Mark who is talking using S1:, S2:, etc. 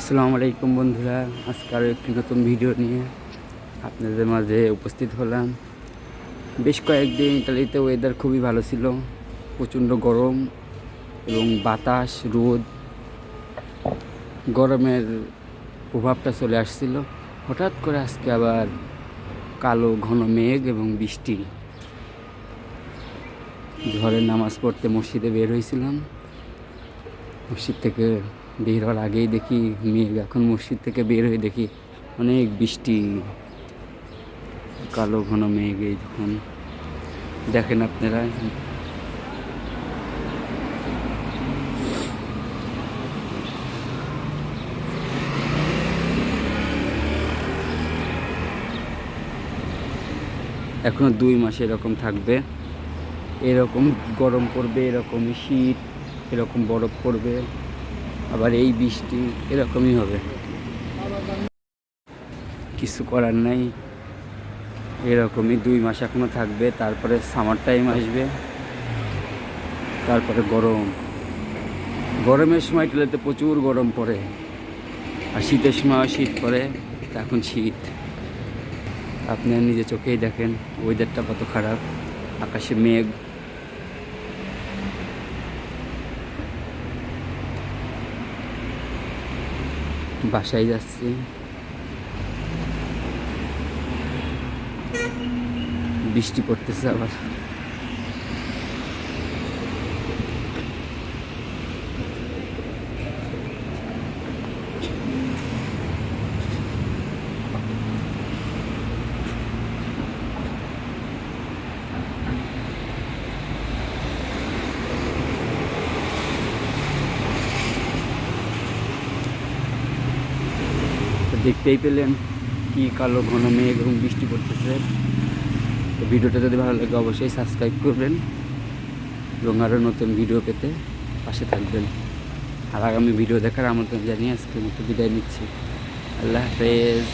S1: আসসালামু আলাইকুম বন্ধুরা, আজকে আরও একটি নতুন ভিডিও নিয়ে আপনাদের মাঝে উপস্থিত হলাম। বেশ কয়েকদিন ইতালিতে ওয়েদার খুবই ভালো ছিল, প্রচণ্ড গরম এবং বাতাস, রোদ, গরমের প্রভাবটা চলে আসছিল। হঠাৎ করে আজকে আবার কালো ঘন মেঘ এবং বৃষ্টি। ঝড়ের নামাজ পড়তে মসজিদে বের হয়েছিলাম। মসজিদ থেকে বের হওয়ার আগেই দেখি মেঘ এখন মসজিদ থেকে বের হয়ে দেখি অনেক বৃষ্টি, কালো ঘন মেঘ এই যখন। দেখেন আপনারা। এখনও দুই মাস এরকম থাকবে। এরকম গরম পড়বে এরকমই শীত, এরকম বরফ পড়বে। আবার এই বৃষ্টি এরকমই হবে। কিছু করার নাই। এরকমই দুই মাস এখনও থাকবে, তারপরে সামার টাইম আসবে, তারপরে গরম। গরমের সময় টেলেতে প্রচুর গরম পড়ে। আর শীতের সময় শীত পড়ে এখন শীত। আপনি নিজে চোখেই দেখেন ওয়েদারটা কত খারাপ। আকাশে মেঘ। বাসায় যাচ্ছি। বৃষ্টি পড়তেছে আবার। দেখতেই পেলেন কি কালো ঘন মেঘ এবং বৃষ্টি পড়তেছে। তো ভিডিওটা যদি ভালো লাগে অবশ্যই সাবস্ক্রাইব করবেন এবং আরও নতুন ভিডিও পেতে পাশে থাকবেন। আর আগামী ভিডিও দেখার আমন্ত্রণ জানিয়ে আজকের মতো বিদায় নিচ্ছি। আল্লাহ হাফেজ।